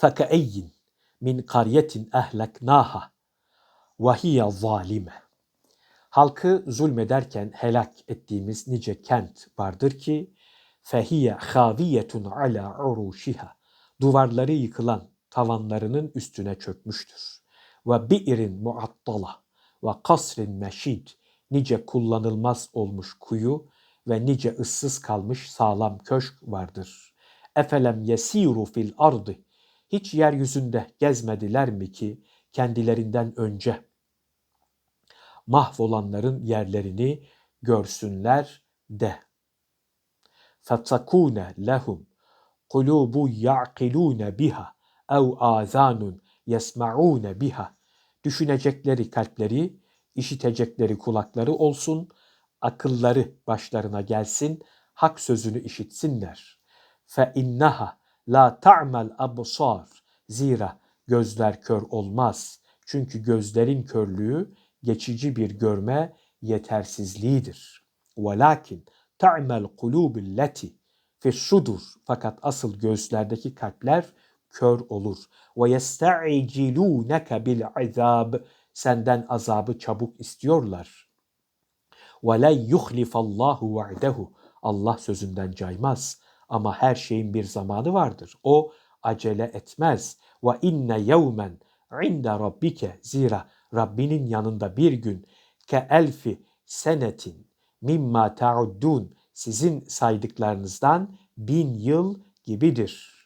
Fekeeyyin min kariyetin ehleknaha ve hiye zalime. Halkı zulmederken helak ettiğimiz nice kent vardır ki fehiye haviyetun ala uruşiha. Duvarları yıkılan tavanlarının üstüne çökmüştür. Ve bi'rin muattala ve kasrin meşid. Nice kullanılmaz olmuş kuyu ve nice ıssız kalmış sağlam köşk vardır. Efelem yesiru fil ardı Hiç yeryüzünde gezmediler mi ki kendilerinden önce mahvolanların yerlerini görsünler de. فَتَكُونَ لَهُمْ قُلُوبُ يَعْقِلُونَ بِهَا اَوْ آذَانٌ يَسْمَعُونَ بِهَا Düşünecekleri kalpleri, işitecekleri kulakları olsun, akılları başlarına gelsin, hak sözünü işitsinler. فَاِنَّهَا la ta'mel absar. Zira gözler kör olmaz. Çünkü gözlerin körlüğü geçici bir görme yetersizliğidir. Velakin ta'mel kulubul leti fi sudur. Fakat asıl gözlerdeki kalpler kör olur. Ve yesta'cilunke bil azab. Senden azabı çabuk istiyorlar. Ve la yuhlifallahu va'dehu. Allah sözünden caymaz. Ama her şeyin bir zamanı vardır. O acele etmez. Ve inne yevmen inde rabbike. Zira Rabbinin yanında bir gün ke elfi senetin mimma ta'uddun sizin saydıklarınızdan bin yıl gibidir.